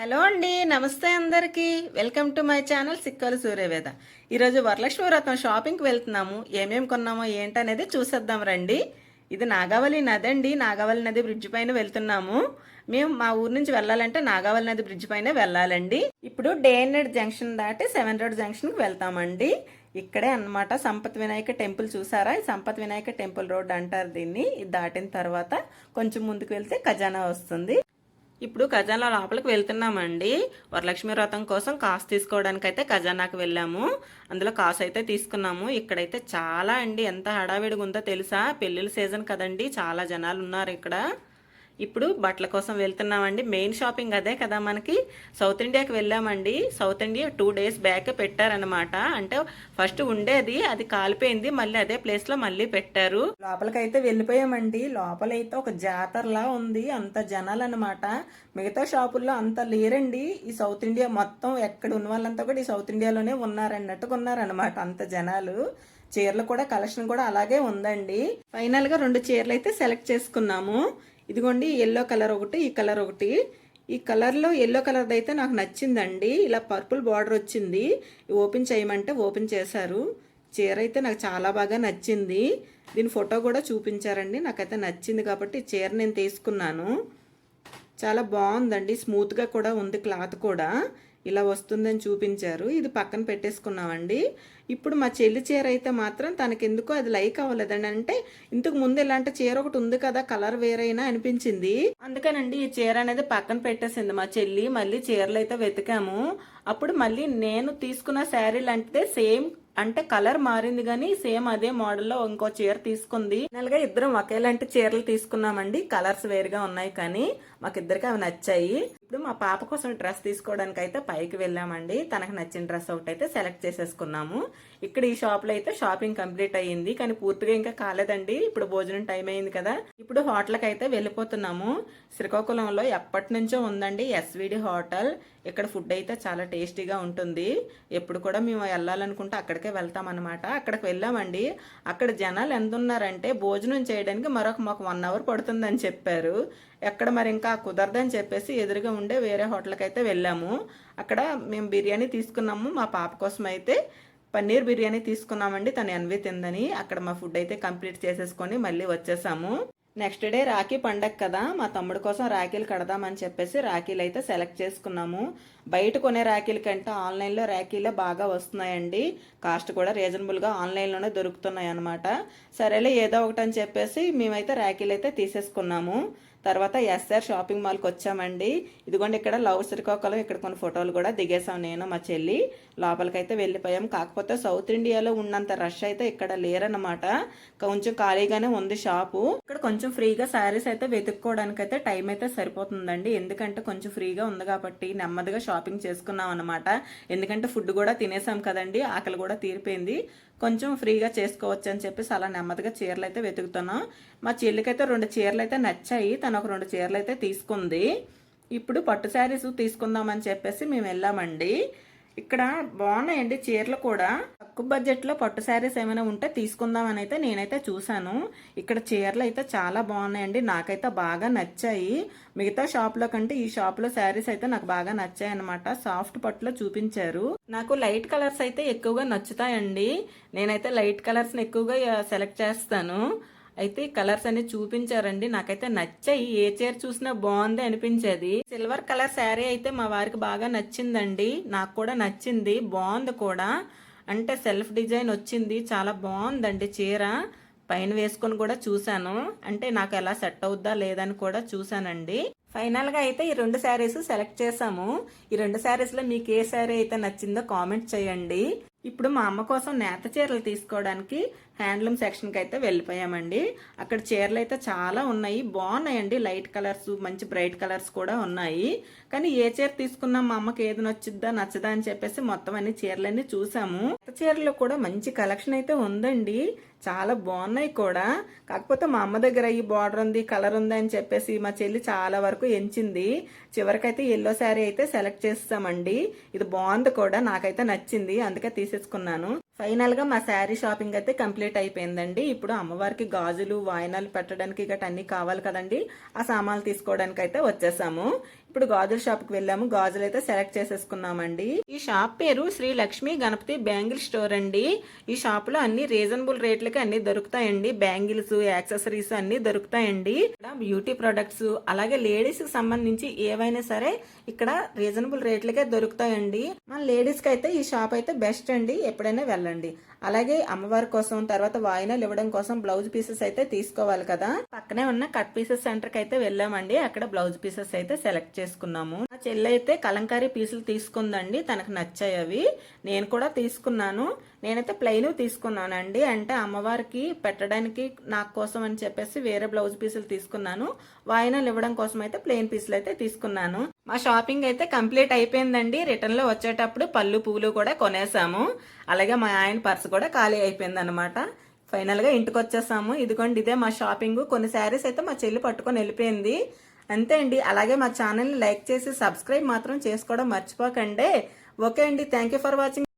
Hello అండి నమస్తే అందరికీ. Welcome to my channel Sikkalu Suryaveda. ఈరోజు వరలక్ష్మి వ్రతం షాపింగ్కి వెళ్తున్నాము. ఏమేమి కొన్నామో ఏంటనేది చూసేద్దాం రండి. ఇది నాగావళి నది అండి. నాగావళి నది బ్రిడ్జ్ పైన వెళ్తున్నాము. మేము మా ఊరు నుంచి వెళ్ళాలంటే నాగావళి నది బ్రిడ్జ్ పైన వెళ్ళాలండి. ఇప్పుడు డే నెడ్ జంక్షన్ దాటి సెవెన్ రోడ్ జంక్షన్కి వెళ్తామండి. ఇక్కడే అన్నమాట సంపత్ వినాయక టెంపుల్ చూసారా? ఈ సంపత్ వినాయక టెంపుల్ రోడ్ అంటారు దీన్ని. ఇది దాటిన తర్వాత కొంచెం ముందుకు వెళ్తే ఖజానా వస్తుంది. ఇప్పుడు ఖజానా లోపలికి వెళ్తున్నామండి. వరలక్ష్మి వ్రతం కోసం కాసు తీసుకోవడానికి అయితే ఖజానాకు వెళ్ళాము. అందులో కాసు అయితే తీసుకున్నాము. ఇక్కడైతే చాలా అండి. ఎంత హడావిడిగా ఉందో తెలుసా? పెళ్ళిళ్ళ సీజన్ కదండి. చాలా జనాలు ఉన్నారు ఇక్కడ. ఇప్పుడు బట్టల కోసం వెళ్తున్నామండి. మెయిన్ షాపింగ్ అదే కదా మనకి. సౌత్ ఇండియాకి వెళ్ళామండి. South India two days back పెట్టారనమాట అంటే ఫస్ట్ ఉండేది అది కాలిపోయింది మళ్ళీ అదే ప్లేస్లో మళ్ళీ పెట్టారు. లోపలికైతే వెళ్ళిపోయామండి. లోపలైతే ఒక జాతరలా ఉంది. అంత జనాలు అనమాట మిగతా షాపుల్లో అంత లేరండి. ఈ సౌత్ ఇండియా మొత్తం ఎక్కడ ఉన్న వాళ్ళంతా కూడా ఈ సౌత్ ఇండియాలోనే ఉన్నారన్నట్టుగా ఉన్నారనమాట అంత జనాలు. చీరలు కూడా కలెక్షన్ కూడా అలాగే ఉందండి. ఫైనల్గా రెండు చీరలు అయితే సెలెక్ట్ చేసుకున్నాము. ఇదిగోండి ఎల్లో కలర్ ఒకటి ఈ కలర్ ఒకటి. ఈ కలర్లో ఎల్లో కలర్ది అయితే నాకు నచ్చిందండి. ఇలా పర్పుల్ బార్డర్ వచ్చింది. ఓపెన్ చేయమంటే ఓపెన్ చేశారు. చీర అయితే నాకు చాలా బాగా నచ్చింది. దీని ఫోటో కూడా చూపించారండి. నాకైతే నచ్చింది కాబట్టి చీర నేను తీసుకున్నాను. చాలా బాగుందండి. స్మూత్గా కూడా ఉంది క్లాత్ కూడా. ఇలా వస్తుందని చూపించారు. ఇది పక్కన పెట్టేసుకున్నామండి. ఇప్పుడు మా చెల్లి చీర అయితే మాత్రం తనకెందుకో అది లైక్ అవ్వలేదండి. అంటే ఇంతకు ముందు ఇలాంటి చీర ఒకటి ఉంది కదా కలర్ వేరైనా అనిపించింది. అందుకనండి ఈ చీర అనేది పక్కన పెట్టేసింది మా చెల్లి. మళ్ళీ చీరలు అయితే వెతికాము. అప్పుడు మళ్ళీ నేను తీసుకున్న శారీ లాంటిదే సేమ్ అంటే కలర్ మారింది కానీ సేమ్ అదే మోడల్లో ఇంకో చీర తీసుకుంది. నెలగా ఇద్దరం ఒకేలాంటి చీరలు తీసుకున్నామండి. కలర్స్ వేరుగా ఉన్నాయి కానీ. మాకిద్దరికి అవి నచ్చాయి. ఇప్పుడు మా పాప కోసం డ్రెస్ తీసుకోవడానికి అయితే పైకి వెళ్ళామండి. తనకు నచ్చిన డ్రెస్ ఒకటి అయితే సెలెక్ట్ చేసేసుకున్నాము. ఇక్కడ ఈ షాప్లో అయితే షాపింగ్ కంప్లీట్ అయ్యింది. కానీ పూర్తిగా ఇంకా కాలేదండి. ఇప్పుడు భోజనం టైం అయింది కదా. ఇప్పుడు హోటల్కి అయితే వెళ్ళిపోతున్నాము. శ్రీకాకుళంలో ఎప్పటి నుంచో ఉందండి ఎస్విడి హోటల్. ఇక్కడ ఫుడ్ అయితే చాలా టేస్టీగా ఉంటుంది. ఎప్పుడు కూడా మేము వెళ్ళాలనుకుంటే అక్కడికే వెళ్తాం అనమాట అక్కడికి వెళ్ళామండి. అక్కడ జనాలు ఎంత ఉన్నారంటే భోజనం చేయడానికి మరొక మాకు వన్ అవర్ పడుతుందని చెప్పారు. ఎక్కడ మరి ఇంకా కుదరదని చెప్పేసి ఎదురుగా ఉండే వేరే హోటల్కి అయితే వెళ్ళాము. అక్కడ మేము బిర్యానీ తీసుకున్నాము. మా పాప కోసం అయితే పన్నీర్ బిర్యానీ తీసుకున్నామండి. తను ఎన్వి తిందని. అక్కడ మా ఫుడ్ అయితే కంప్లీట్ చేసేసుకొని మళ్ళీ వచ్చేసాము. నెక్స్ట్ డే రాఖీ పండగ కదా. మా తమ్ముడు కోసం రాఖీలు కడదామని చెప్పేసి రాఖీలు అయితే సెలెక్ట్ చేసుకున్నాము. బయట కొనే రాఖీల కంటే ఆన్లైన్లో రాఖీలే బాగా వస్తున్నాయండి. కాస్ట్ కూడా రీజనబుల్గా ఆన్లైన్లోనే దొరుకుతున్నాయి అనమాట సరేలే ఏదో ఒకటి అని చెప్పేసి మేమైతే రాఖీలు అయితే తీసేసుకున్నాము. తర్వాత ఎస్ఆర్ షాపింగ్ మాల్కి వచ్చామండి. ఇదిగోండి ఇక్కడ లవ్ శ్రీకాకుళం ఇక్కడ కొన్ని ఫోటోలు కూడా దిగేసాం నేను మా చెల్లి. లోపలికైతే వెళ్ళిపోయాం. కాకపోతే సౌత్ ఇండియాలో ఉన్నంత రష్ అయితే ఇక్కడ లేరన్నమాట. కొంచెం ఖాళీగానే ఉంది షాపు. ఇక్కడ కొంచెం ఫ్రీగా శారీస్ అయితే వెతుక్కోవడానికి అయితే టైం అయితే సరిపోతుందండి. ఎందుకంటే కొంచెం ఫ్రీగా ఉంది కాబట్టి నెమ్మదిగా షాపింగ్ చేసుకున్నాం అనమాట ఎందుకంటే ఫుడ్ కూడా తినేసాం కదండి. ఆకలి కూడా తీరిపోయింది. కొంచెం ఫ్రీగా చేసుకోవచ్చు అని చెప్పేసి అలా నెమ్మదిగా చీరలు అయితే వెతుకుతున్నాం. మా చెల్లికైతే రెండు చీరలు అయితే నచ్చాయి. తను ఒక రెండు చీరలు అయితే తీసుకుంది. ఇప్పుడు పట్టు శారీస్ తీసుకుందామని చెప్పేసి మేము వెళ్ళామండి. ఇక్కడ బాగున్నాయండి చీరలు కూడా. తక్కువ బడ్జెట్లో పట్టు శారీస్ ఏమైనా ఉంటే తీసుకుందామని అయితే నేనైతే చూశాను. ఇక్కడ చీరలు అయితే చాలా బాగున్నాయండి. నాకైతే బాగా నచ్చాయి. మిగతా షాప్లో కంటే ఈ షాప్లో శారీస్ అయితే నాకు బాగా నచ్చాయి అనమాట సాఫ్ట్ పట్టులో చూపించారు. నాకు లైట్ కలర్స్ అయితే ఎక్కువగా నచ్చుతాయండి. నేనైతే లైట్ కలర్స్ని ఎక్కువగా సెలెక్ట్ చేస్తాను. అయితే కలర్స్ అన్ని చూపించారండి. నాకైతే నచ్చాయి. ఏ చీర చూసినా బాగుంది అనిపించేది. సిల్వర్ కలర్ శారీ అయితే మా వారికి బాగా నచ్చిందండి. నాకు కూడా నచ్చింది. బాగుంది కూడా. అంటే సెల్ఫ్ డిజైన్ వచ్చింది. చాలా బాగుందండి చీర. పైన వేసుకొని కూడా చూశాను. అంటే నాకు ఎలా సెట్ అవుద్దా లేదని కూడా చూశానండి. ఫైనల్గా అయితే ఈ రెండు శారీస్ సెలెక్ట్ చేసాము ఈ రెండు శారీస్లో మీకు ఏ శారీ అయితే నచ్చిందో కామెంట్ చేయండి. ఇప్పుడు మా అమ్మ కోసం నేత చీరలు తీసుకోవడానికి హ్యాండ్లూమ్ సెక్షన్కి అయితే వెళ్ళిపోయామండి. అక్కడ చీరలు అయితే చాలా ఉన్నాయి. బాగున్నాయండి. లైట్ కలర్స్ మంచి బ్రైట్ కలర్స్ కూడా ఉన్నాయి. కానీ ఏ చీర తీసుకున్నా మా అమ్మకి ఏది నచ్చుద్దా నచ్చదా అని చెప్పేసి మొత్తం అన్ని చీరలన్నీ చూసాము. నేత చీరలో కూడా మంచి కలెక్షన్ అయితే ఉందండి. చాలా బాగున్నాయి కూడా. కాకపోతే మా అమ్మ దగ్గర ఈ బార్డర్ ఉంది కలర్ ఉంది అని చెప్పేసి మా చెల్లి చాలా వరకు ఎంచింది. చివరికైతే ఎల్లో శారీ అయితే సెలెక్ట్ చేస్తామండి. ఇది బాగుంది కూడా నాకైతే నచ్చింది అందుకే తీసేసుకున్నాను. ఫైనల్గా మా శారీ షాపింగ్ అయితే కంప్లీట్ అయిపోయిందండి. ఇప్పుడు అమ్మవారికి గాజులు వాయినాలు పెట్టడానికి గట్రా అన్ని కావాలి కదండి. ఆ సామాన్లు తీసుకోవడానికి అయితే వచ్చేసాము. ఇప్పుడు గాజుల షాప్కి వెళ్ళాము. గాజులు అయితే సెలెక్ట్ చేసేసుకున్నామండి. ఈ షాప్ పేరు శ్రీ లక్ష్మి గణపతి బ్యాంగిల్ స్టోర్ అండి. ఈ షాప్లో అన్ని రీజనబుల్ రేట్లకి అన్ని దొరుకుతాయండి. బ్యాంగిల్స్ యాక్సెసరీస్ అన్ని దొరుకుతాయండి. బ్యూటీ ప్రొడక్ట్స్ అలాగే లేడీస్కి సంబంధించి ఏవైనా సరే ఇక్కడ రీజనబుల్ రేట్లకే దొరుకుతాయండి. మన లేడీస్కి అయితే ఈ షాప్ అయితే బెస్ట్ అండి. ఎప్పుడైనా వెళ్ళండి. అలాగే అమ్మవారి కోసం తర్వాత వాయినాలు ఇవ్వడం కోసం బ్లౌజ్ పీసెస్ అయితే తీసుకోవాలి కదా. పక్కనే ఉన్న కట్ పీసెస్ సెంటర్కి అయితే వెళ్ళామండి. అక్కడ బ్లౌజ్ పీసెస్ అయితే సెలెక్ట్ చేసుకున్నాము. ఆ చెల్లి అయితే కలంకారీ పీసులు తీసుకుందండి. తనకు నచ్చాయి అవి. నేను కూడా తీసుకున్నాను. నేనైతే ప్లెయిన్ తీసుకున్నానండి. అంటే అమ్మవారికి పెట్టడానికి నాకు కోసం అని చెప్పేసి వేరే బ్లౌజ్ పీసులు తీసుకున్నాను. వాయినాలు ఇవ్వడం కోసం అయితే ప్లెయిన్ పీసులు అయితే తీసుకున్నాను. మా షాపింగ్ అయితే కంప్లీట్ అయిపోయిందండి. రిటర్న్లో వచ్చేటప్పుడు పళ్ళు పువ్వులు కూడా కొనేసాము. అలాగే మా ఆయన పర్స్ కూడా ఖాళీ అయిపోయింది అనమాట ఫైనల్గా ఇంటికి వచ్చేసాము. ఇదిగోండి ఇదే మా షాపింగ్ కొన్ని శారీస్ అయితే మా చెల్లి పట్టుకొని వెళ్ళిపోయింది. అంతే అండి. అలాగే మా ఛానల్ని లైక్ చేసి సబ్స్క్రైబ్ మాత్రం చేసుకోవడం మర్చిపోకండి. ఓకే అండి. Thank you for watching